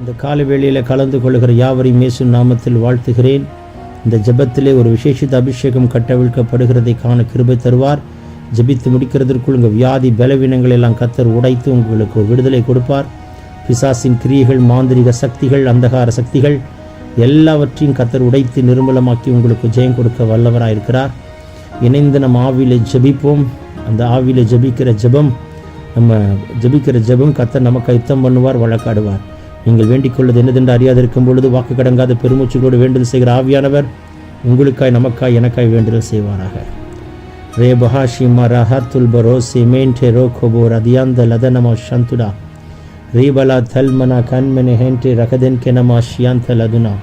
இந்த காலை வேளையில் கலந்து கொள்கிற யாவரையும் இயேசு நாமத்தில் வாழ்த்துகிறேன். இந்த ஜபத்திலே ஒரு விசேஷித்த அபிஷேகம் கட்டவிழ்க்கப்படுகிறதை காண கிருபை தருவார். ஜெபித்து முடிக்கிறதற்குள் உங்கள் வியாதி பலவீனங்கள் எல்லாம் கத்தர் உடைத்து உங்களுக்கு விடுதலை கொடுப்பார். பிசாசின் கிரியைகள் மாந்திரிக சக்திகள் அந்தகார சக்திகள் எல்லாவற்றையும் கத்தர் உடைத்து நிர்மலமாக்கி உங்களுக்கு ஜெயம் கொடுக்க வல்லவராயிருக்கிறார். இணைந்து நம்ம ஆவியிலே ஜெபிப்போம். அந்த ஆவியில் ஜெபிக்கிற ஜெபம் நம்ம ஜெபிக்கிற ஜெபம் கத்தர் நமக்கு யுத்தம் பண்ணுவார் வழக்காடுவார். நீங்கள் வேண்டிக் கொள்வது என்னதென்று அறியாதிருக்கும் பொழுது வாக்கு கடங்காத பெருமூச்சுகளோடு வேண்டுதல் செய்கிற ஆவியானவர் உங்களுக்காய் நமக்காய் எனக்காய் வேண்டுதல் செய்வாராக. ரே பஹாஷிமா ரஹாத்துல் பரோசி மேன்டே ரோ கொபோர் அதியாந்த லதனமோ ஷந்துடா. ரீபலா தல்மனா கண்மெனே ஹென்டே ரகதென் கெனமா ஷியாந்த லதுனா.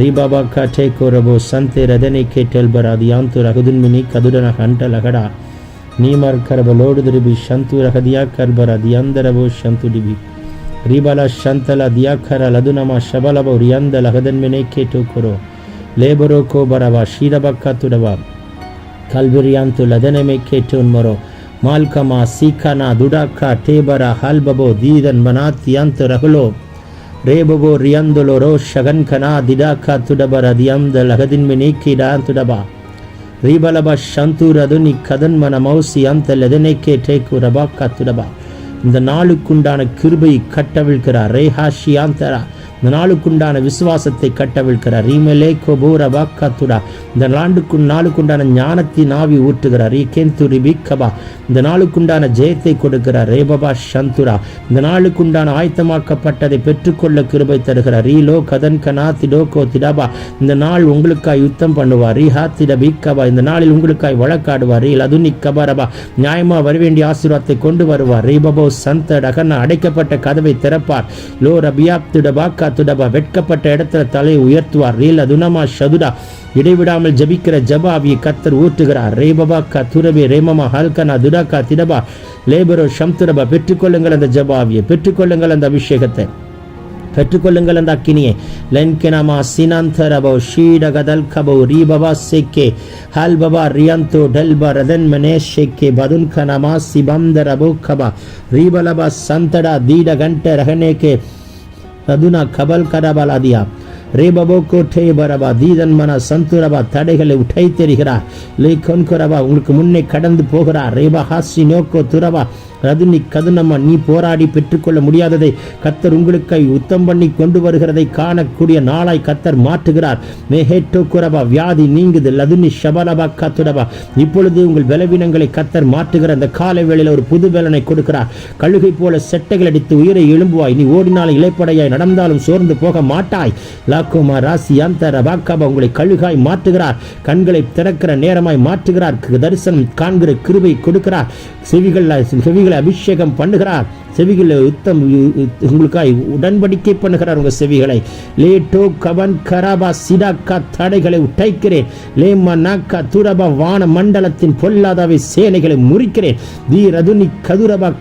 ரீபாபா காட்டே கோரபோ சந்தே ரதனை கேட்டல் பர் அதியாந்து ரகுதுன்மினி கதுடன ஹண்ட லகடா. நீமர் கரப லோடு திருபி ஷந்து ரகதியா கர்பர் அதியாந்தரபோ ஷந்து டிபி ರಿಬಲ ಶಂತಲ ದಿಯಾಖರ ಲದುನಮ ಶಬಲಬ ರಿಯಂದಲ ಹದನ್ಮೆನೆ ಕೇಟು ಕೊರೋ ಲೇಬರೋ ಕೋಬರವ ಶೀರಬಕ್ಕ ತುಡವ ಕಲ್ಬಿರಿಯಾಂತು ಲದನೆಮೆ ಕೇಟುನ್ ಮರೋ ಮಾಲ್ಕಮ ಸೀಖನ ದುಡಾಕ ಟೇಬರ ಹಾಲ್ಬಬೋ ದೀದನ್ ಮನಾತಿಯಂತು ರಹುಲೋ ರೇಬಬೋ ರಿಯಂದುಲೊರೋ ಶಗನ್ಕನ ದಿಡಾಕ ತುಡಬರ ದಿಯಂದ ಲಗದಿನ್ಮಿನಿ ಕೀಡಾ ತುಡಬ ರಿಬಲಬ ಶಂತೂರದು ನಿ ಕದನ್ಮನ ಮೌಸಿ ಅಂತ ಲದನೆಕೆ ಟೇಕು ರಬಾಕ ತುಡಬ இந்த நாளுக்குண்டான கிருபையை கட்டவிழ்கிறார் ரேஹாஷியான் தரா இந்த நாளுக்குண்டான விசுவாசத்தை கட்டவிழ்கிறார் ரீமலே கோபூர பாக்காத்துடா இந்த நாளுக்கு நாளுக்குண்டான ஞானத்தின் ஆவி ஊற்றுகிறார். ரீகேந்து ரிபிகபா இந்த நாளுக்குண்டான ஜெயத்தை கொடுக்கிறார். ரேபபா சந்துரா இந்த நாளுக்குண்டான ஆயத்தமாக்கப்பட்டதை பெற்றுக்கொள்ள கிருபை தருகிறார். ரீலோ கதன் கனா திடோகோ திடபா. இந்த நாள் உங்களுக்காய் யுத்தம் பண்ணுவார். ரீஹா திடபிக்கபா இந்த நாளில் உங்களுக்காய் வழக்காடுவார். ரீல் அதுனி கபரபா. நியாயமா வரவேண்டிய ஆசீர்வாதத்தை கொண்டு வருவார். ரீபபோ சந்த டகன அடைக்கப்பட்ட கதவை திறப்பார். லோ ரபியாப் திடபாக்கா துடபா வெட்கப்பட்ட இடத்துல தலையை உயர்த்துவார். ரீல் அதுனமா ஷதுடா இடைவிடாமல் ஜபிக்கிற ஜபாவியை கத்தர் ஊற்றுகிறார். ரேபபா கா துரபே ரேமமா ஹல்கனா துடாக்கா திடபா. லேபரோ ஷம்துரபா பெற்றுக்கொள்ளுங்கள் அந்த ஜபாவியை பெற்றுக்கொள்ளுங்கள் அந்த அபிஷேகத்தை பெற்றுக்கொள்ளுங்கள் அந்த அக்கினியை. லென்கெனமா சினாந்தரபோ ஷீடகதல் கபோ ரீபபா சேக்கே. ஹல் பபா ரியந்தோ டெல்பா ரதன் மனே ஷேக்கே பதுன் கனமா சிபந்தரபோ கபா. ரீபலபா சந்தடா தீட கண்ட ரகனேக்கே. ரதுனா கபல் கரபலாதியா ரேபபோ கோட்டே பரபா தீதன் மன சந்துரபா தடைகளை உடைத்தெறிகிறார். லே கொன்கரபா உங்களுக்கு முன்னே கடந்து போகிறார். ரேபா ஹாசி நோக்கோ துரபா ரதுனி கதுனம்மா நீ போராடி பெற்றுக்கொள்ள முடியாததை கத்தர் உங்களுக்காய் உத்தம் பண்ணி கொண்டு வருகிறதை காணக்கூடிய நாளாய் கத்தர் மாற்றுகிறார். மேஹேட்டோ குரபா வியாதி நீங்குது. லதுனி ஷபலபா கத்துடபா. இப்பொழுது உங்கள் பலவீனங்களை கத்தர் மாற்றுகிற அந்த காலை வேளையில் ஒரு புது பலனை கொடுக்கிறார். கழுகை போல செட்டைகள் அடித்து உயிரை எழும்புவாய். நீ ஓடினாலும் இலைப்படையாய் நடந்தாலும் சோர்ந்து போக மாட்டாய். லாக்குமா ராசி அந்த ரபாக்காபா உங்களை கழுகாய் மாற்றுகிறார். கண்களை திறக்கிற நேரமாய் மாற்றுகிறார். தரிசனம் காண்கிற கிருபை கொடுக்கிறார். செவிகள் செவிகளை அபிஷேகம் பண்ணுகிறார். செவிகளை யுத்தம் உங்களுக்காய் உடன்படிக்கை பண்ணுகிறார் உங்க செவிகளை. லேட்டோ கவன் கராபா சிடாக்கா தடைகளை உடைக்கிறேன். லேமா நாக்கா துரபா வான மண்டலத்தின் பொல்லாதாவை சேனைகளை முறிக்கிறேன். தீ ரதுனி கதுரபா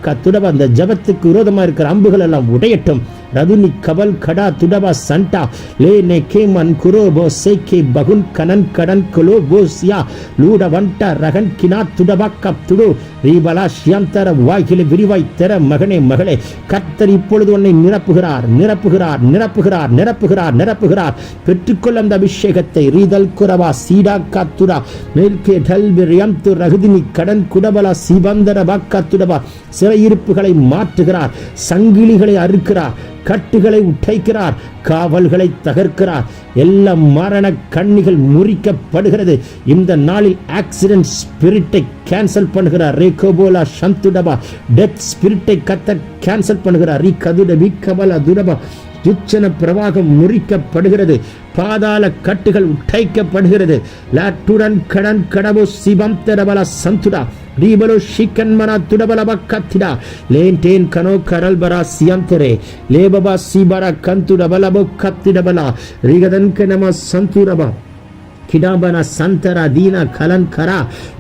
அந்த ஜபத்துக்கு விரோதமாக இருக்கிற அம்புகள் எல்லாம் உடையட்டும். ரதுனி கபல் கடா துடபா சண்டா லே நே கேமன் குரோபோ கே பகுன் கனன் கடன் குலோ போசியா லூட வண்டா ரகன் கினா துடவா கப் துடு ரீபலா ஷியந்தர வாய்கில விரிவாய் தர மகனே மகளே கர்த்தர் இப்பொழுது உன்னை நிரப்புகிறார் நிரப்புகிறார் நிரப்புகிறார் நிரப்புகிறார் நிரப்புகிறார். பெற்றுக்கொள்ள அந்த அபிஷேகத்தை ரீதல் குரவா சீடா காத்துரா மேல்கே டல்பி ரியம்து ரகுதினி கடன் குடபலா சிவந்தர பாக்காத்துடபா சிறையிருப்புகளை மாற்றுகிறார் சங்கிலிகளை அறுக்கிறார் கட்டுகளை உடைக்கிறார் காவல்களை தகர்க்கிறார். எல்லா மரண கண்ணிகள் முறிக்கப்படுகிறது. இந்த நாளில் ஆக்சிடென்ட் ஸ்பிரிட்டை கேன்சல் பண்ணுகிறார். ரேகோபோலா சந்துடபா டெத் ஸ்பிரிட்டை கத்த கேன்சல் பண்ணுகிறார். ரீ கதுடபி கபலா துடபா துச்சன பிரவாகம் முறிக்கப்படுகிறது. பாதாள கட்டுகள் உடைக்கப்படுகிறது. லாட்டுடன் கடன் கடவு சிவம் தரபல சந்துடா. ரீபலோ ஷிக்கன்மன துடபலப கத்திடா லேன்டேன் கனோ கரல்பரா சியந்தரே லேபபா சிபர கந்துடபலபோ கத்திடபலா ரிகதன் கனம சந்துரபா ಕಿಡಾಬನ ಸಂತರ ದೀನ ಕಲಂಕರ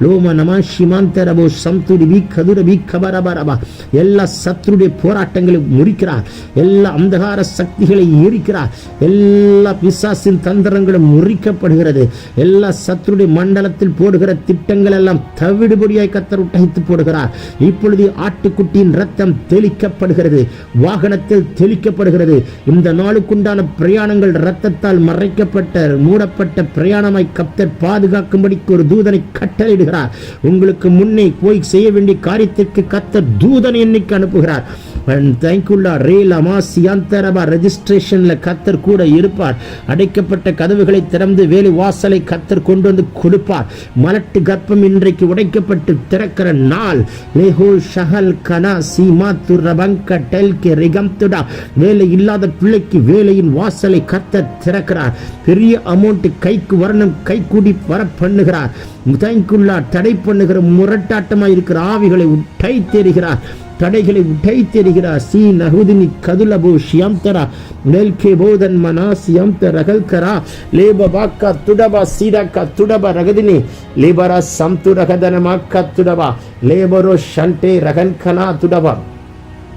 ಲೋಮ ನಮ ಶಿಮಾಂತರಬೋ சம்துடி வி கதுர வி கபரபரபா எல்லா சத்துருடைய போராட்டங்களை முறிக்கிறார் எல்லா அந்தகார சக்திகளை எரிக்கிறார் எல்லா பிசாசின் தந்திரங்களும் முறிக்கப்படுகிறது எல்லா சத்துருடைய மண்டலத்தில் போடுகிற திட்டங்கள் எல்லாம் தவிடுபடியாய் கத்தர் உட்டகித்து போடுகிறார் இப்பொழுது ஆட்டுக்குட்டியின் ரத்தம் தெளிக்கப்படுகிறது வாகனத்தில் தெளிக்கப்படுகிறது இந்த நாளுக்குண்டான பிரயாணங்கள் ரத்தத்தால் மறைக்கப்பட்ட மூடப்பட்ட பிரயாணமாய் கத்தர் பாதுகாக்கும்படிக்கு ஒரு தூதனை கட்டளையிடுகிறார். உங்களுக்கு முன்னே போய் செய்ய வேண்டிய காரியத்திற்கு கத்தர் தூதனை இன்னைக்கு அனுப்புகிறார்? தேங்க்யூல்லா ரேல் அமாசியாந்தரபா ரெஜிஸ்ட்ரேஷன்ல கத்தர் கூட இருப்பார். அடைக்கப்பட்ட கதவுகளை திறந்து வேலை வாசலை கத்தர் கொண்டு வந்து கொடுப்பார். மலட்டு கர்ப்பம் இன்றைக்கு உடைக்கப்பட்டு திறக்கிற நாள். லேஹோல் ஷஹல் கனா சீமா துரபங்க டெல்கே ரிகம்துடா. வேலை இல்லாத பிள்ளைக்கு வேலையின் வாசலை கத்தர் திறக்கிறார். பெரிய அமௌண்ட் கைக்கு வரணும் தினம் கைகூடி வர பண்ணுகிறார் தயங்குள்ளார் தடை பண்ணுகிற முரட்டாட்டமாக இருக்கிற ஆவிகளை உட்டை தெரிகிறார் தடைகளை உட்டை தெரிகிறார் சி நகுதினி கதுலபு ஷியம்தரா. நெல்கே போதன் மனா சியம்த ரகல்கரா. லேபபாக்கா துடபா சீடாக்கா துடபா ரகதினி. லேபரா சம்து ரகதனமாக்கா துடபா. லேபரோ ஷண்டே ரகன்கனா துடபா.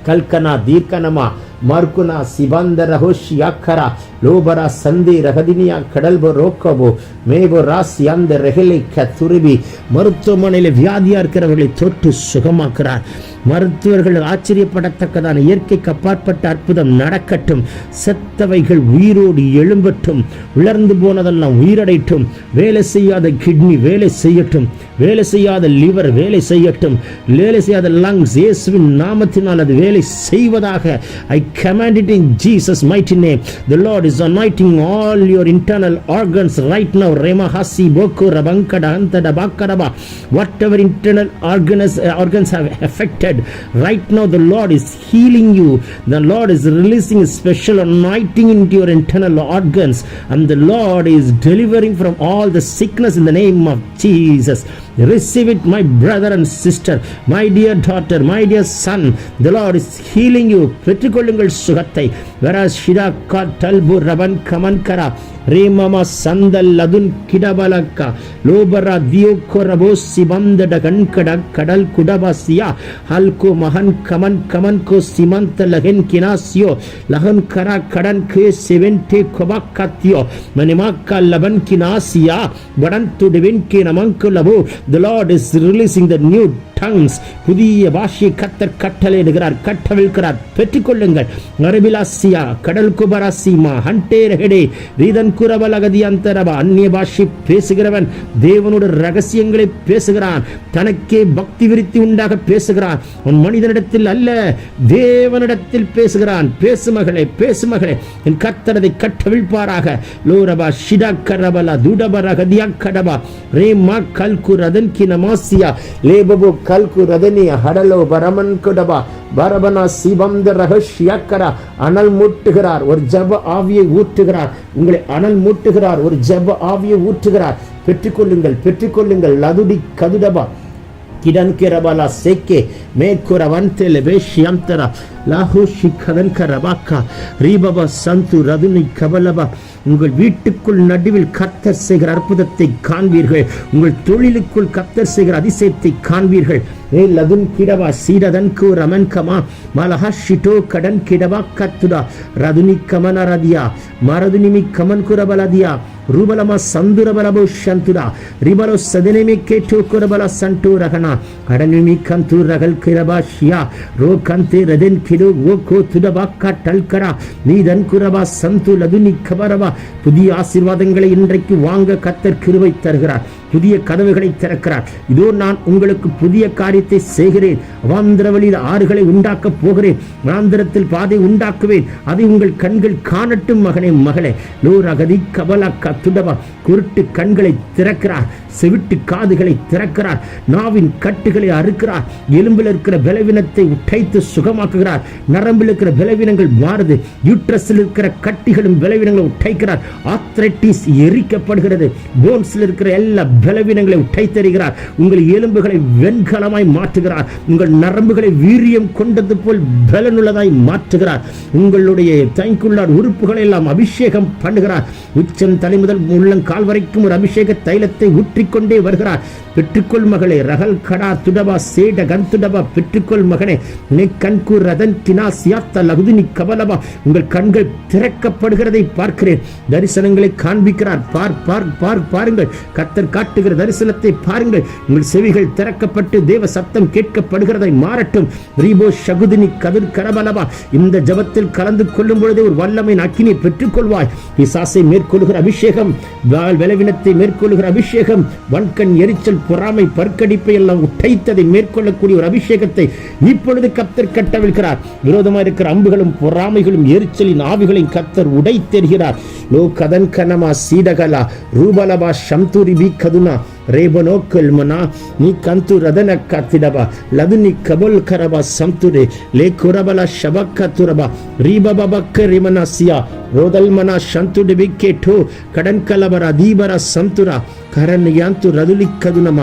கல்கனா தீர்க்கனமா. ಮರ್ಕುನ ಸಿಬಂದರ ಹೊಶಿಯಾಖರ ಲೋಬರ ಸಂಧಿ ರಹದಿನಿಯ கடல்போ ரோக்கபோ மேபோ ராசி அந்த ரெகலைக்க துருவி மருத்துவமனையில் வியாதியா இருக்கிறவர்களை தொட்டு சுகமாக்குறார் மருத்துவர்கள் ஆச்சரியப்படத்தக்கதான இயற்கைக்கு அப்பாற்பட்ட அற்புதம் நடக்கட்டும். செத்தவைகள் உயிரோடு எழும்பட்டும். உலர்ந்து போனதெல்லாம் உயிரடையட்டும். வேலை செய்யாத கிட்னி வேலை செய்யட்டும். வேலை செய்யாத லிவர் வேலை செய்யட்டும். வேலை செய்யாத லங்ஸ் இயேசுவின் நாமத்தினால் அது வேலை செய்வதாக I command Jesus in Jesus name name. Lord is anointing all your internal organs right now now. ஹாசி hasi ரபங்கட rabankada antada whatever internal organs organs have affected affected right now the Lord is healing you the Lord is releasing a special anointing into your internal organs and the Lord is delivering from all the sickness in the name of Jesus receive it my brother and sister my dear daughter my dear son the Lord is healing you பெற்றுக்கொள்ளுங்கள் சுகத்தை whereas ஷிரா டல்பு ரபன் கமன்கரா ரேமம Santhal அதுன் கிடபலக்கா லோபரா தியோக்கோ ரபோ சிபந்தட கண்கட கடல் குடபசியா ஹல்கோ மகன் come on come on கோ சிமந்த லகன் கினாசியோ லகன் கரா கடன் K செவென்டே கொபாக்கத்தியோ மணிமாக்கா லபன் கினாசியா வடன் துடுவின் கே நமக்கு லபோ the Lord is releasing the new tongues புதிய பாஷையை கத்தர் கட்டளையிடுகிறார் கட்டவிழ்கிறார் பெற்றுக்கொள்ளுங்கள். அரபிலாசியா கடல் குபராசிமா ஹண்டே ரஹடே ரீதன் குரபலகதி அந்தரபா அந்நிய பாஷை பேசுகிறவன் தேவனோட ரகசியங்களை பேசுகிறான். தனக்கே பக்தி விருத்தி உண்டாக பேசுகிறான். உன் மனிதனிடத்தில் அல்ல தேவனிடத்தில் பேசுகிறான். பேசுமகளே பேசுமகளே பேசு மகளே. என் கத்தரதை கட்டவிழ்ப்பாராக. லோரபா ஷிடா கரபலா துடபரகதியா கடபா ரேமா கல்கு ரதன் கினமாசியா லேபபோ கல்கு ரதனிய ஹடலோ பரமன் குடபா பரபனா சிவந்த ரகஷ்யக்கரா அனல் மூட்டுகிறார் ஒரு ஜப ஆவியை ஊற்றுகிறார் உங்களை அனல் மூட்டுகிறார் ஒரு ஜப ஆவியை ஊற்றுகிறார் பெற்றுக்கொள்ளுங்கள் பெற்றுக்கொள்ளுங்கள் லதுடி கதுடபா கிடன் கிரபலா சேக்கே மேற்குற வந்தெல வேஷ்யந்தர லாஹோ ஷிக்கதன் கரபாக்கா ரீபபா சந்து ரதுனி கபலபா உங்கள் வீட்டுக்குள் நடுவில் கத்தர் செய்கிற அற்புதத்தை காண்பீர்கள் உங்கள் தொழிலுக்குள் கத்தர் செய்கிற அதிசயத்தை காண்பீர்கள் ஏ லதுன் கிடவா சீடதன் கு ரமன் கமா மலஹா ஷிட்டோ கடன் கிடவா கத்துடா ரதுனி கமன ரதியா மரதுனிமி கமன் குரபலதியா ರೂಬಲಮ ಸಂದುರಬಲಬು ಶಂತುರ ರಿಬಲು ಸದನೆಮಿ ಕೇಟು ಕುರಬಲ ಸಂಟು ರಗಣ ಅಡನಿಮಿ ಕಂತು ರಗಲ್ ಕಿರಬ ಶಿಯಾ ರೋ ಕಂತೆ ರದೆನ್ ಕಿಡು ಓ ಕೋ ತುಡಬ கட்டல்கர நீதன் குரபா சந்து லதுனி கபரபா புதிய ஆசீர்வாதங்களை இன்றைக்கு வாங்க கத்தர் கிருபை தருகிறார் புதிய கதவுகளை திறக்கிறார். இதோ நான் உங்களுக்கு புதிய காரியத்தை செய்கிறேன். அவாந்திர வழியில் ஆறுகளை உண்டாக்கப் போகிறேன். வனாந்திரத்தில் பாதை உண்டாக்குவேன். அதை உங்கள் கண்கள் காணட்டும் மகனே மகளே. லோர் அகதி கபலா கத்துடவா குருட்டு கண்களை திறக்கிறார். செவிட்டு காதுகளை திறக்கிறார். நாவின் கட்டுகளை அறுக்கிறார். எலும்பில் இருக்கிற பலவீனத்தை உடைத்து சுகமாக்குகிறார். நரம்பில் இருக்கிற பலவீனங்கள் மாறுது. யூட்ரஸில் இருக்கிற கட்டிகளும் பலவீனங்களை உடைக்கிறார். ஆத்ரைட்டிஸ் எரிக்கப்படுகிறது. போன்ஸில் இருக்கிற எல்லா பலவீனங்களை உடைத்தருகிறார் உங்கள் எலும்புகளை வெண்கலமாய் மாற்றுகிறார். உங்கள் நரம்புகளை வீரியம் கொண்டது போல் பலனுள்ளதாய் மாற்றுகிறார். உங்களுடைய தைக்குள்ளார் உறுப்புகளை எல்லாம் அபிஷேகம் பண்ணுகிறார். உச்சம் தலைமுதல் உள்ளங்கால் வரைக்கும் ஒரு அபிஷேக தைலத்தை ஊற்றிக்கொண்டே வருகிறார். பெற்றுக்கொள் மகளே ரகல் கடா துடபா சேட கந்துடபா பெற்றுக்கொள் மகனே. நெ கண்கு ரதன் கினா சியாத்த லகுதினி கபலபா உங்கள் கண்கள் திறக்கப்படுகிறதை பார்க்கிறேன். தரிசனங்களை காண்பிக்கிறார். பார் பார் பார் பாருங்கள். கத்தர் காட்டுகிற தரிசனத்தை பாருங்கள். உங்கள் செவிகள் திறக்கப்பட்டு தேவ சத்தம் கேட்கப்படுகிறதை மாறட்டும். ரீபோ சகுதினி கதிர் கரபலவா இந்த ஜபத்தில் கலந்து கொள்ளும் பொழுதே ஒரு வல்லமை அக்கினை பெற்றுக்கொள்வாய். பிசாசை மேற்கொள்கிற அபிஷேகம் விளவினத்தை மேற்கொள்கிற அபிஷேகம் வன்கண் எரிச்சல் பொறாமை பற்கடிப்பை எல்லாம் உடைத்ததை மேற்கொள்ளக்கூடிய ஒரு அபிஷேகத்தை இப்பொழுது கத்தர் கட்டவிழ்கிறார். விரோதமாக இருக்கிற அம்புகளும் பொறாமைகளும் எரிச்சலின் ஆவிகளின் கத்தர் உடைத்தெறுகிறார். லோ கதன் கனமா சீடகலா. ரூபலபா சம்தூரி பி ಲಗುನ ರೇಬನೋ ಕಲ್ಮನ, ನೀ ಕಂತು ರದನ ಕತ್ತಿದಬ ಲದುನಿ ಕಬಲ್ ಕರಬ ಸಂತುರೆ ಲೇ ಕುರಬಲ ಶಬಕ್ಕ ತುರಬ ರೀಬಬ ಬಕ್ಕ ರಿಮನ ಸಿಯ, ರೋದಲ್ಮನ ಶಂತು ಡಿಬಿಕ್ಕೆ ಠೋ ಕಡನ್ಕಲಬರ ದೀಬರ ಸಂತುರ ಕರಣ್ಯಾಂತು ರದುಲಿ ಕದುನಮ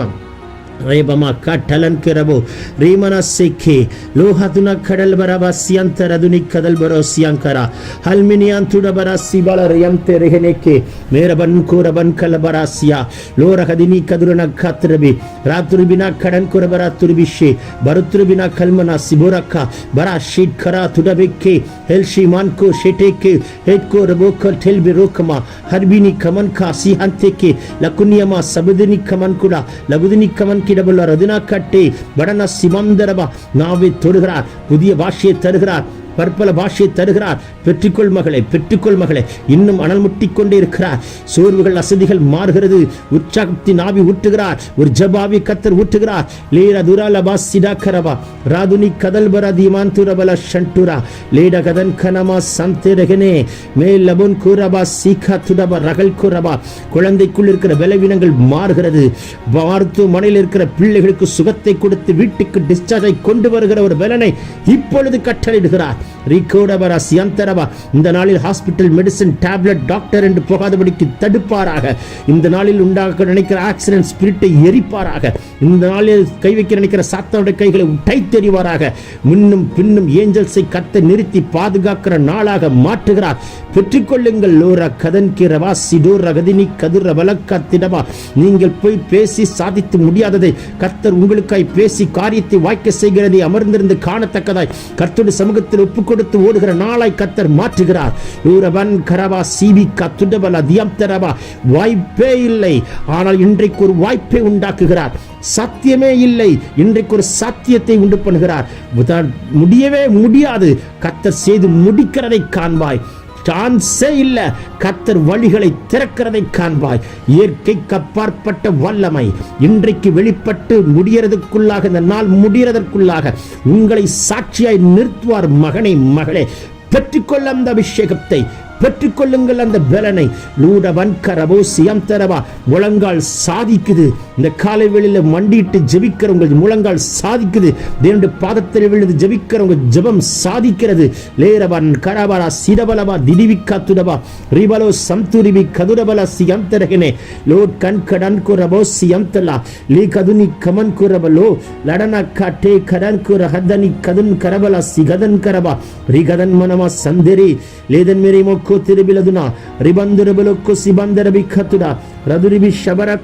ರೇಬಮ ಕಟ್ಟಲನ್ ಕೆರಬು ರೀಮನ ಸಿಕ್ಕಿ ಲೋಹದುನ ಕಡಲ್ ಬರಬ ಸ್ಯಂತರ ದುನಿ ಕದಲ್ ಬರೋ ಸ್ಯಂಕರ ಹಲ್ಮಿನಿಯನ್ ತುಡಬರ ಸಿಬಳ ರಿಯಂತೆ ರಿಹನೆಕ್ಕೆ ಮೇರಬನ್ ಕೂರಬನ್ ಕಲಬರಾಸ್ಯ ಲೋರಹದಿನಿ ಕದುರನ ಕತ್ರಬಿ ರಾತುರುಬಿನ ಕಡನ್ ಕುರಬರ ತುರುಬಿಶಿ ಬರುತುರುಬಿನ ಕಲ್ಮನ ಸಿಬುರಕ್ಕ ಬರ ಶಿಡ್ಕರ ತುಡಬಿಕ್ಕೆ ಹೆಲ್ಶಿ ಮಾನ್ಕು ಶೆಟೆಕ್ಕೆ ಹೆಡ್ಕೋ ರಬೋಕಲ್ ಠೆಲ್ಬಿ ರೋಕಮ ಹರ್ಬಿನಿ ಕಮನ್ಕ ಸಿಹಂತೆಕ್ಕೆ ಲಕುನಿಯಮ ಸಬುದಿನಿ ಕಮನ್ ಕುಡ ಲಗುದಿನಿ ಕಮನ್ கிடவுள்ள ரதினா கட்டி வடன சிமந்தரபா நாவை தொடுகிறார். புதிய பாஷையை தருகிறார். பற்பல பாஷையை தருகிறார். பெற்றுக்கொள் மகளை பெற்றுக்கொள் மகளை. இன்னும் அனல் முட்டிக் கொண்டே இருக்கிறார். சோர்வுகள் அசதிகள் மாறுகிறது. உற்சாகத்தின் ஆவி ஊட்டுகிறார் ஒரு ஜபாவி கத்தர் ஊட்டுகிறார் லேர சிடா சிடாக்கரபா ராதுனி கதல் பரா தீமான் துரபல ஷண்டுரா லேட கதன் கனமா சந்தேரகனே. மேல் லபுன் கூரபா சீகா துடபா ரகல் கூரபா. குழந்தைக்குள் இருக்கிற பலவீனங்கள் மாறுகிறது. மருத்துவமனையில் இருக்கிற பிள்ளைகளுக்கு சுகத்தை கொடுத்து வீட்டுக்கு டிஸ்சார்ஜை கொண்டு வருகிற ஒரு பலனை இப்பொழுது கட்டளையிடுகிறார். ரீகோடபரா சியந்தரபா இந்த நாளில் ஹாஸ்பிட்டல் மெடிசன் டேப்லெட் டாக்டர் என்று போகாதபடிக்கு தடுப்பாராக. இந்த நாளில் உண்டாக நினைக்கிற ஆக்சிடென்ட் ஸ்பிரிட்டை எரிப்பாராக. இந்த நாளில் கை வைக்க நினைக்கிற சாத்தாவுடைய கைகளை உட்டை தெரிவாராக முன்னும் பின்னும் ஏஞ்சல்ஸை கத்த நிறுத்தி பாதுகாக்கிற நாளாக மாற்றுகிறார். பெற்றுக்கொள்ளுங்கள் லோரா கதன் கிரவா சிடோ ரகதினி கதிர வழக்கத்திடவா நீங்கள் போய் பேசி சாதித்து முடியாததை கர்த்தர் உங்களுக்காய் பேசி காரியத்தை வாய்க்க செய்கிறதை அமர்ந்திருந்து காணத்தக்கதாய். கர்த்தருடைய சமூகத்தில் ஒப்பு கொடுத்து ஓடுகிற நாளை கத்தர் மாற்றுகிறார். யூரவன் கரவா சிபி கத்துடபல தியம்தரவா வாய்ப்பே இல்லை. ஆனால் இன்றைக்கு ஒரு வாய்ப்பை உண்டாக்குகிறார். சத்தியமே இல்லை. இன்றைக்கு ஒரு சத்தியத்தை உண்டு பண்ணுகிறார். முடியவே முடியாது. கத்தர் செய்து முடிக்கிறதை காண்பாய். சான்ஸே இல்ல. கத்தர் வழிகளை திறக்கிறதை காண்பாய். இயற்கைக்கு அப்பாற்பட்ட வல்லமை. இன்றைக்கு வெளிப்பட்டு முடியறதுக்குள்ளாக இந்த நாள் முடியறதற்குள்ளாக உங்களை சாட்சியாய் நிறுத்துவார் மகனே மகளே. பெற்றுக்கொள்ள அந்த அபிஷேகத்தை பெற்றுக்கொள்ளுங்கள் அந்த பலனை. லூடவன் கரவோ சியம் தரவா முழங்கால் சாதிக்குது. இந்த காலை வெளியில் மண்டிட்டு ஜபிக்கிறவங்க முழங்கால் சாதிக்குது. தேவனுடைய பாதத்தில் விழுந்து ஜபிக்கிறவங்க ஜபம் சாதிக்கிறது. லேரவன் கரவரா சிதபலவா திடிவிக்கா துடவா ரிபலோ சம்துரிவி கதுரபல சியம் தரகனே. லோ கண் கடன் குரபோ சியம் தலா. லீ கதுனி கமன் குரவலோ லடனா காட்டே கடன் குர ஹதனி கதுன் கரபலா சிகதன் கரபா ரிகதன் மனமா சந்திரி லேதன் மேரே மோ ಮೊಕ್ಕೋ ತಿರುಬಿಲದುನ ರಿಬಂದುರಬಲೊಕ್ಕು ಸಿಬಂದರ ಬಿಖತುಡ ರದುರಿಬಿ ಶಬರ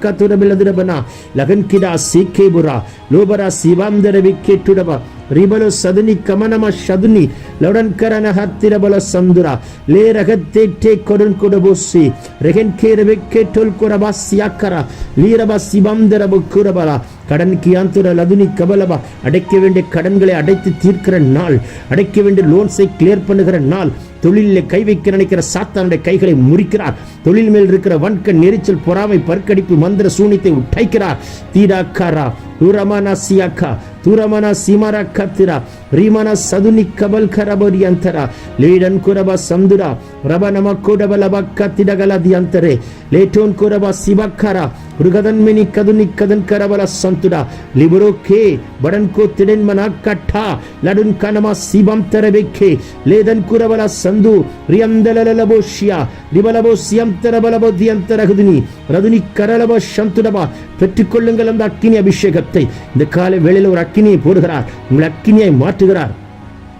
ಕತುರಬಿಲದುರಬನ ಲಗನ್ ಕಿಡ ಸೀಕೆ ಬುರ ಲೋಬರ ಸಿಬಂದರ ಬಿಕ್ಕೆಟ್ಟುಡಬ ರಿಬಲು ಸದುನಿ ಕಮನಮ ಶದುನಿ ಲೌಡನ್ ಕರನ ಹತ್ತಿರ ಬಲ ಸಂದುರ ಲೇ ರಗತ್ತೇಟ್ಟೆ ಕೊಡನ್ ಕೊಡಬೋಸಿ ರೆಗನ್ ಕೇರಬೆ ಕೆಟ್ಟೊಲ್ ಕೊರಬ ಸಿಯಾಕರ ಲೀರಬ ಸಿಬಂದರ ಬುಕ್ಕುರಬಲ கடன் கியாந்துர லதுனி கபலபா அடைக்க வேண்டிய கடன்களை அடைத்து தீர்க்கிற நாள் அடைக்க வேண்டிய லோன்ஸை கிளியர் பண்ணுகிற நாள் தொழிலில் கை வைக்க நினைக்கிற சாத்தானுடைய கைகளை முறிக்கிறார் தொழில் மேல் இருக்கிற வன்க நெரிச்சல் பொறாமை பற்கடிப்பு மந்திர சூனியத்தை உடைக்கிறார் தீடாக்காரா துரமன சியாக்கா துரமன சிமர கத்திரா ரீமன சதுனி கபல் கரபரி ಅಂತರ ಲೀಡನ್ ಕುರಬ ಸಂದುರ ರಬ ನಮ ಕೂಡಬಲ ಬಕ್ಕ ತಿಡಗಲ ದಿಯಂತರೆ ಲೇಟೋನ್ ಕುರಬ ಸಿಬಕ್ಕರ మృగదన్మిని కదన్ కరవల సంతుడా లిబరోకే బడన్కో తిడెన్మన కట్ట లడున్ కనమ శివం తెరవెక్కే లేదన్ కురవల సందు ரியந்தலலபோஷியா லிபலபோ சியந்தரபலபோ தியந்தரகுதினி ரதுனி கரலபோ சந்துடபா பெற்றுக்கொள்ளுங்கள் அந்த அக்கினி அபிஷேகத்தை. இந்த காலை வேளையில் ஒரு அக்கினியை போடுகிறார். உங்கள் அக்கினியை மாற்றுகிறார்.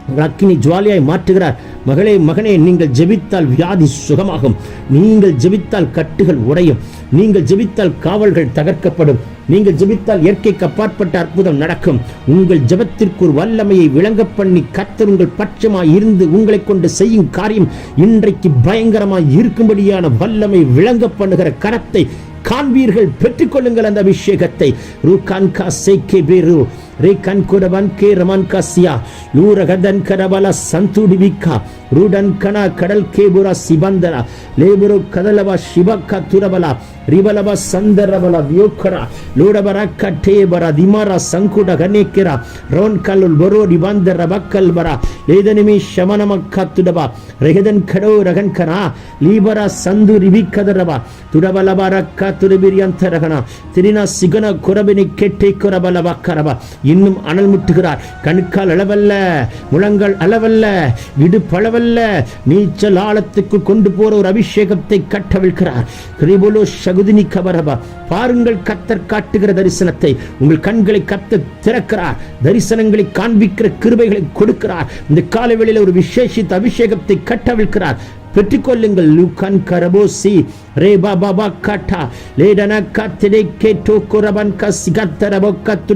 உங்கள் அக்கினி ஜுவாலியாய் மாற்றுகிறார். மகளே மகனே நீங்கள் ஜெபித்தால் வியாதி சுகமாகும். நீங்கள் ஜெபித்தால் கட்டுகள் உடையும். நீங்கள் ஜெபித்தால் காவல்கள் தகர்க்கப்படும். நீங்கள் ஜெபித்தால் இயற்கைக்கு அப்பாற்பட்ட அற்புதம் நடக்கும். உங்கள் ஜெபத்திற்கு ஒரு வல்லமையை விளங்க பண்ணி கத்தர் உங்கள் பட்சமாய் இருந்து உங்களை கொண்டு செய்யும் காரியம் இன்றைக்கு பயங்கரமாய் இருக்கும்படியான வல்லமை விளங்க பண்ணுகிற கரத்தை காண்பீர்கள். பெற்றுக்கொள்ளுங்கள் அந்த அபிஷேகத்தை. ரூ கான்கா சேகே பேரு ரேகன் குடவன் கே ரமன் காசியா லூரகதன் கரபல சந்துடிவிக்கா ரூடன் கன கடல் கேபுர சிபந்தர லேபுரு கதலப ಶಿಬಕ ತುರಬಲ ರಿಬಲಬ ಸಂದರಬಲ ವ್ಯೋಕರ ಲೋಡಬರ ಕಟ್ಟೇಬರ ದಿಮರ ಸಂಕುಟ ಗಣೇಕಿರ ರೋನ್ ಕಲ್ಲುಲ್ ಬರೋ ರಿಬಂದರ ಬಕ್ಕಲ್ ಬರ ಲೇದನಿಮಿ ಶಮನಮ ಕತ್ತುಡಬ ರೆಹದನ್ ಕಡೋ ರಗನ್ ಕನ ಲೀಬರ ಸಂದು ರಿಬಿಕ್ಕದರಬ ತುಡಬಲ ಬರಕ್ಕ ತುರಬಿರಿ ಅಂತರಗಣ ತಿರಿನ ಸಿಗನ ಕೊರಬಿನಿ ಕೆಟ್ಟೆ ಕೊರಬಲ ಬಕ್ಕರಬ இன்னும் அனல் முட்டுகிறார். கணுக்கால் அளவல்ல முழங்கள் அளவல்ல இடுப்பளவல்ல நீச்சல் ஆழத்துக்கு கொண்டு போற ஒரு அபிஷேகத்தை கட்டவிழ்கிறார் கிரிபுலோ சகுதினி கபரபா. பாருங்கள் கத்தர் காட்டுகிற தரிசனத்தை. உங்கள் கண்களை கத்த திறக்கிறார். தரிசனங்களை காண்பிக்கிற கிருபைகளை கொடுக்கிறார். இந்த காலவெளியில் ஒரு விசேஷித்த அபிஷேகத்தை கட்டவிழ்கிறார் பெற்றுக்கொள்ளுங்கள். Logan கரபோசி. Reba baba kata ledana katede keto koraban kasigata rabokatu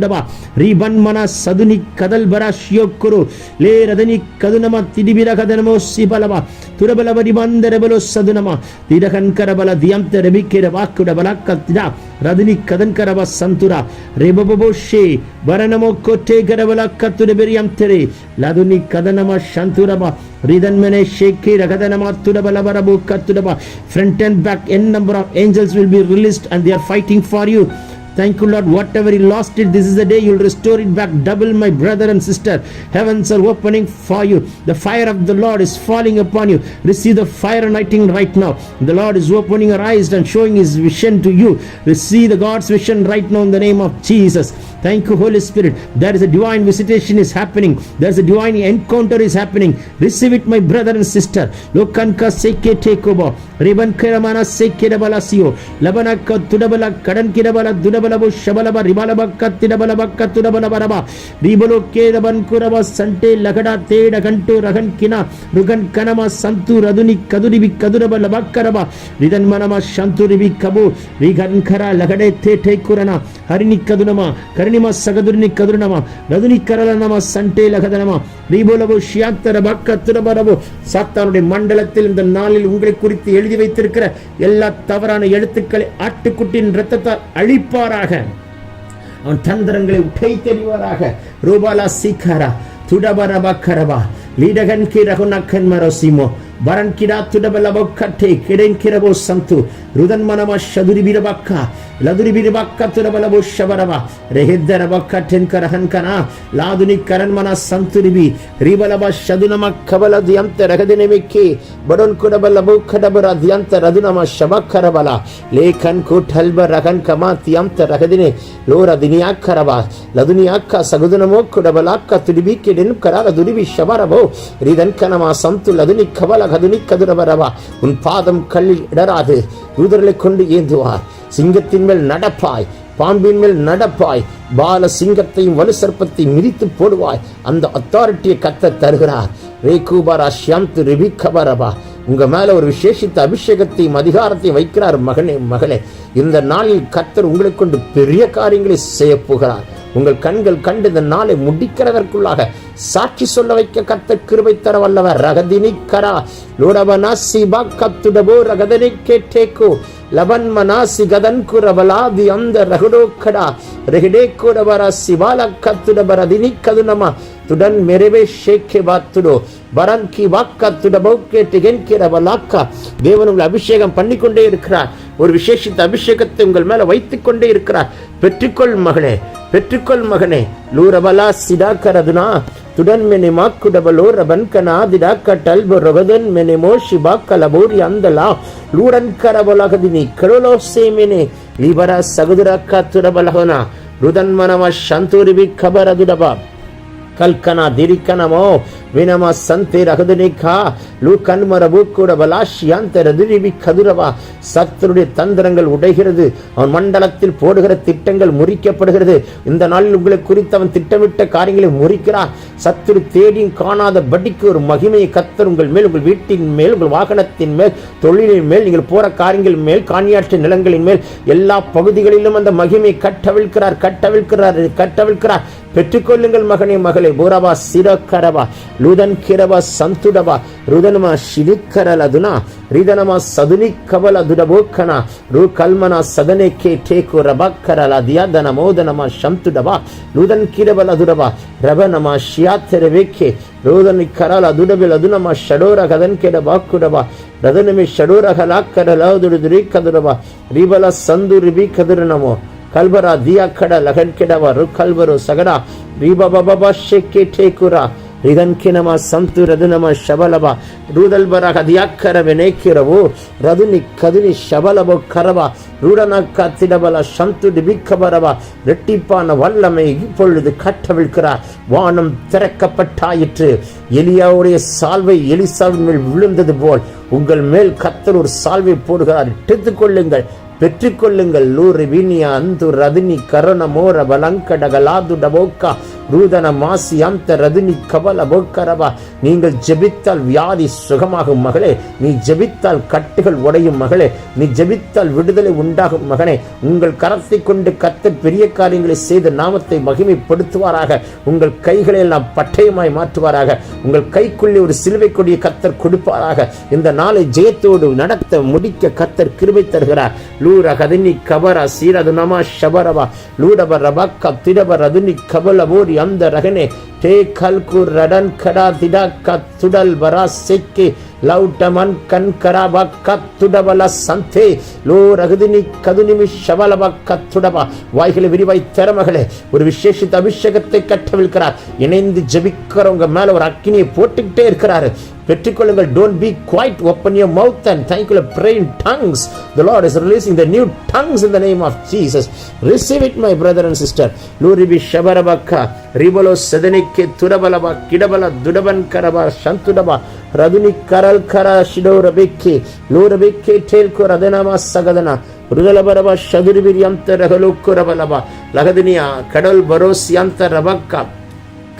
riban mana saduni kadal barashiyokuru le radani kadunama tidibira kadanamo sibalaba turabala ribandarebalo sadunama tidakan karabala diamte remike rabaku dabala katida radani kadan karaba santura rebababoshe baranamo kote karabala katu deberiam tere laduni kadanama shanturaba ridan mene sheke rakadana matudaba labarabo katudaba front and back n number of angels will be released and they are fighting for you. Thank you, Lord. Whatever you lost it, this is the day you'll restore it back double, my brother and sister. Heavens are opening for you. The fire of the Lord is falling upon you. Receive the fire anointing right now. The Lord is opening your eyes and showing his vision to you. Receive the God's vision right now in the name of Jesus. Thank you, Holy Spirit. There is a divine visitation is happening. There is a divine encounter is happening. Receive it, my brother and sister. Lokanka seke. Riban kiramana seke dabalasio. Labanaka tudabala kadan kirabala dudabalabu shabalaba ribalaba katidabala katudabala baraba. Ribolo kedaban kuraba sante lagada teda gantu ragan kina. Rugan kanama santu raduni kaduribi kadurabala bakaraba. Ridan manama shanturibi kabu. Rigan kara lagade te te kurana. Harini kadunama. ಕರ್ಣಿಮ ಸಗದುರ್ನಿ ಕದುರ್ನಮ ರದುನಿ ಕರಲನಮ Sunday லகதனமா ரீபோலவோ ஷியாந்தர பக்கத்துரபரவோ சாத்தானுடைய மண்டலத்தில் இந்த நாளில் உங்களை குறித்து எழுதி வைத்திருக்கிற எல்லா தவறான எழுத்துக்களை ஆட்டுக்குட்டியின் இரத்தத்தால் அழிப்பாராக தெரிவாராக. அவன் தந்திரங்களை உட்டை தெரிவாராக. ரூபாலா சீக்காரா துடபரபா கரபா லீடகன் கிரகுனக்கன் மரோசிமோ. வரன் கிடா துடபலபோ கட்டை கிடைன் கிரபோ சந்து. ருதன் மனமா சதுரி வீரபாக்கா. ලදුරිබිරි බක්කතුර බල බුෂ්ෂබරව රෙහෙද්දර බක්කටෙන් කරහන්කන ලාදුනි කරන් මන සන්තුරිබි රිබලබ ශදුනමක් කබල දියන්ත රගදනෙමෙක්කේ බඩොන් කුඩබල බුක්කඩබර දියන්ත රදුනම ශබක් කරබල ලේකන් කුටල්බ රගන් කමා තියන්ත රගදිනේ ලෝර දිනියක් කරවා ලදුනියක් සගුදනමෝ කුඩබලක් තුඩිබි කෙඩෙන් කරා දුරිබි ශබරබෝ රිදන් කනமா சந்து லதுனி கபல கதுனி கதுரபரவா உன் பாதம் கல்லில் இடராது யூதர்களை கொண்டு ஏந்துவார். சிங்கத்தின் மேல் நடப்பாய் பாம்பின் மேல் நடப்பாய் பால சிங்கத்தையும் வலு சர்ப்பத்தையும் மிதித்து போடுவாய். அந்த அத்தாரிட்டியை கத்த தருகிறார். ரேகூபாரா ஷியாந்து ரிபிகபரபா. உங்க மேல ஒரு விசேஷித்த அபிஷேகத்தையும் அதிகாரத்தையும் வைக்கிறார் மகனே மகளே. இந்த நாளில் கத்தர் உங்களை கொண்டு பெரிய காரியங்களை செய்ய போகிறார். உங்கள் கண்கள் கண்டு இந்த நாளை முடிக்கிறதற்குள்ளாக சாட்சி சொல்ல வைக்க கத்த கிருபை தர வல்லவர். ரகதினி கரா லோடவனாசி பாக்கத்துடபோ ரகதனி கேட்டேக்கோ லபன் மனாசி கதன் குரபலாதி அந்த ரகுடோ கடா ரெஹிடே குரபர சிவால கத்துடபர தினி கதுனமா துடன் மெரவே ஷேக்கே பாத்துடோ பரங்கி வாக்கா துட பௌக்கே டிகென்கிற தேவன் உங்களை அபிஷேகம் பண்ணிக்கொண்டே இருக்கிறார். ஒரு விசேஷித்த அபிஷேகத்தை உங்கள் மேல வைத்துக் கொண்டே இருக்கிறார். பெற்றுக்கொள் மகளே. பெற்றுக்கொள் மகனே. லூரபலா சிதாக்கரதுனா துடன் மெனி மாக்குடபலோ ரபன்கனா திடாக்கட்டல் ரபதன் மெனிமோ ஷிபா கலபோரி அந்தலா. லூடன் கரபலகதினி கரோலோ சேமினி. லிபரா சகுதுரக்கா துரபலகனா ருதன் மனம சந்தூரிபி கபரதுடபா. ಕಲ್ಕನ ದಿರಿಕನಮೋ ವಿನಮ ಸಂತೆ ரகதுனிக்கா லூக்கன் மரபு கூட பலாஷியாந்த ரதுரிபி கதுரவா சத்தருடைய தந்திரங்கள் உடைகிறது அவன் மண்டலத்தில் போடுகிற திட்டங்கள் முறிக்கப்படுகிறது இந்த நாளில் உங்களை குறித்து அவன் திட்டமிட்ட காரியங்களை முறிக்கிறார் சத்துரு தேடியும் காணாத படிக்கு ஒரு மகிமையை கத்தர் உங்கள் மேல் உங்கள் வீட்டின் மேல் உங்கள் வாகனத்தின் மேல் தொழிலின் மேல் நீங்கள் போற காரியங்கள் மேல் காணியாற்று நிலங்களின் மேல் எல்லா பகுதிகளிலும் அந்த மகிமை கட்டவிழ்க்கிறார் கட்டவிழ்க்கிறார் கட்டவிழ்க்கிறார் பெற்றுக்கொள்ளுங்கள் மகனே மகளே. போரவா சிரக்கரவா லுதன் கிரவா சந்துடவா ருதனமா ஷிலிக்கரலதுனா ரிதனமா சதுனி கவல துடபோக்கன ரு கல்மனா சதனே கே டேக்கு ரபக்கரல தியாதன மோதனமா சம்துடவா லுதன் கிரவல துடவா ரபனமா ஷியாத்தரவேக்கே ரோதனி கரல துடபில துனமா ஷடோர கதன் கேட வாக்குடவா ரதனமே ஷடோர கலாக்கரல துடுதுரி கதுடவா ரிபல சந்து ரிபி கதுரனமோ ದಿಯಾಕಡ ಲಗನ್ ಕೆಡವ ರು ಕಲ್ಬರು ಸಗಡ ರೀಬಬಬ ಶೆಕ್ಕೆ ಟೇಕುರ ರಿಗನ್ಕಿನಮ ಸಂತು ರದುನಮ ಶಬಲಬ ರೂದಲ್ಬರ ದಿಯಾಕ್ಕರ ವೆನೇಕಿರವು ರದುನಿ ಕದುನಿ ಶಬಲಬ ಕರವ ரூடன கத்திடபல சந்து டிபிக்கபரவா ரெட்டிப்பான வல்லமை இப்பொழுது கட்டவிழ்க்கிறார் வானம் திறக்கப்பட்டாயிற்று எலியாவுடைய சால்வை எலிசாவின் மேல் விழுந்தது போல் உங்கள் மேல் கத்தர் ஒரு சால்வை போடுகிறார் எடுத்துக் கொள்ளுங்கள் பெற்றுக்கொள்ளுங்கள். லூ வீணிய அந்து ரதினி கரண மோர பலங்கடகலாது டபோக்கா ரூதன மாசி அந்த ரதினி கவல போக்கரவா. நீங்கள் ஜெபித்தால் வியாதி சுகமாகும் மகளே. நீ ஜெபித்தால் கட்டுகள் உடையும் மகளே. நீ ஜெபித்தால் விடுதலை உண்டாகும் மகனே. உங்கள் கரத்தை கொண்டு கத்த பெரிய காரியங்களை செய்த நாமத்தை மகிமைப்படுத்துவாராக. உங்கள் கைகளை எல்லாம் பட்டயமாய் மாற்றுவாராக. உங்கள் கைக்குள்ளே ஒரு சிலுவை கொடியை கத்தர் கொடுப்பாராக. இந்த நாளை ஜெயத்தோடு நடத்த முடிக்க கத்தர் கிருபை தருகிறார். லூர கதினி கபரா சீரது நமா ஷபரவா. லூடப ரபக்க திடப ரதுனி கபல அந்த යන්ද රහනේ තේ කල්කු රඩන් කඩා දිඩක්කත් තුඩල් වරා සෙක්කි ලෞටමන් කන් කරාබක්කත් තුඩබල சந்தே லோ ரகுதினி கதுனிமி ஷவலபக்கத் துடபா வாய்களை விரிவாய் திறமகளே ஒரு விசேஷித்த அபிஷேகத்தை கட்டவிழ்கிறார் இணைந்து ஜபிக்கிறவங்க மேல ஒரு அக்கினியை போட்டுக்கிட்டே இருக்கிறாரு. பெற்றுக்கொள்ளுங்கள் don't be quiet open your mouth and thank you pray in tongues the Lord is releasing the new tongues in the name of Jesus receive it my brother and sister லூரிபி ஷபரபக்க ரிபலோ ಸದನಿಕ್ಕೆ ತುರಬಲಬ ಕಿಡಬಲ ದುಡಬನ್ ಕರಬ ಶಂತುಡಬ ರದುನಿ ಕರಲ್ ಕರ ಶಿಡೋರ ಬೆಕ್ಕಿ ಲೂರ ಬೆಕ್ಕೆ ಟೇಲ್ಕು ರದನಮ ಸಗದನ ರುದಲಬರಬ ಶದುರಿಬಿರಿ ಅಂತ ರಗಲುಕ್ಕು ರಬಲಬ ಲಗದಿನಿಯ ಕಡಲ್ ಬರೋಸಿ ಅಂತ ರಬಕ್ಕ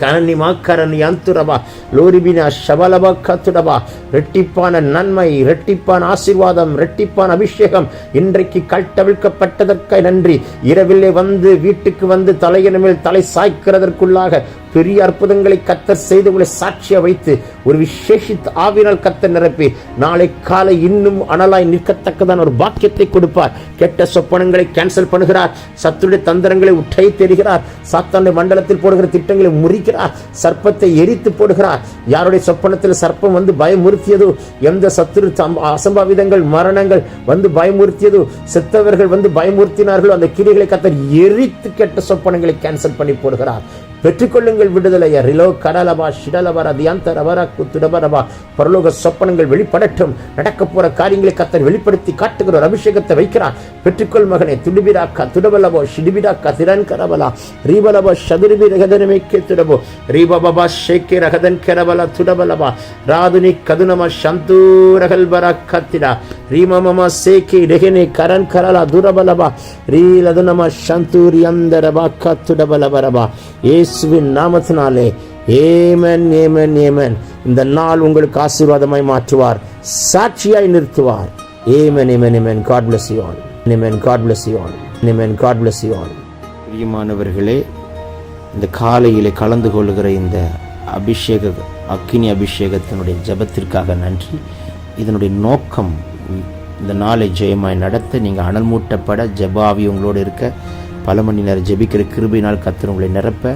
கனனி மாக்கரணி அந்துரபா லோரிபினா ஷபலபா கத்துடபா ரெட்டிப்பான நன்மை ரெட்டிப்பான ஆசீர்வாதம் ரெட்டிப்பான அபிஷேகம். இன்றைக்கு கட்டவிழ்க்கப்பட்டதற்காக நன்றி. இரவிலே வந்து வீட்டுக்கு வந்து தலையின மேல் தலை சாய்க்கிறதற்குள்ளாக பெரிய அற்புதங்களை கத்தர் செய்து உங்களை சாட்சியா வைத்து ஒரு விசேஷித் ஆவினால் கத்தர் நிரப்பி நாளை காலை இன்னும் அனலாய் நிற்கத்தக்கதான ஒரு பாக்கியத்தை கொடுப்பார். கெட்ட சொப்பனங்களை கேன்சல் பண்ணுகிறார். சத்துடைய தந்திரங்களை உற்றை தெரிகிறார் சாத்தானுடைய மண்டலத்தில் போடுகிற திட்டங்களை முறிக்கிறார். சர்ப்பத்தை எரித்து போடுகிறார். யாருடைய சொப்பனத்தில் சர்ப்பம் வந்து பயமுறுத்தியதோ எந்த சத்துரு சம்- அசம்பாவிதங்கள் மரணங்கள் வந்து பயமுறுத்தியதோ செத்தவர்கள் வந்து பயமுறுத்தினார்களோ அந்த கிரிகளை கத்தர் எரித்து கெட்ட சொப்பனங்களை கேன்சல் பண்ணி போடுகிறார். பெற்றுக்கொள்ளுங்கள் விடுதலைய ரிலோ கடலபா ஷிடலபர தியாந்தரபர குத்துடபரபா பரலோக சொப்பனங்கள் வெளிப்படட்டும். நடக்க போற காரியங்களை கத்தர் வெளிப்படுத்தி காட்டுகிற ஒரு அபிஷேகத்தை வைக்கிறார். பெற்றுக்கொள் மகனே துடிபிராக்கா துடபலபோ ஷிடிபிராக்கா திறன் கரபலா ரீபலபோ சதுரிபி ரகதனமே துடபோ ரீபபா ஷேக்கே ரகதன் கரபல துடபலபா ராதுனி கதுனம சந்தூரகல்பர கத்திடா. ரீமமம சேக்கி டெகனே கரன் கரலா துரபலபா ரீலதுனம சந்தூரி அந்தரபா கத்துடபலபரபா இயேசுவின் நாமத்தினாலே. ஏமன் ஏமன் ஏமன் இந்த நாள் உங்களுக்கு ஆசீர்வாதமாய் மாற்றுவார். சாட்சியாய் நிறுத்துவார். Amen amen amen God bless you all amen God bless you all amen God bless you all பிரியமானவர்களே இந்த காலையிலே கலந்து கொள்கிற இந்த அபிஷேக அக்கினி அபிஷேகத்தினுடைய ஜெபத்திற்காக நன்றி. இதனுடைய நோக்கம் இந்த நாளை ஜெயமாய் நடத்த நீங்கள் அனல் மூட்டப்பட ஜெபாவி உங்களோடு இருக்க பல மணி நேரம் ஜெபிக்கிற கிருபினால் கத்திர உங்களை நிரப்ப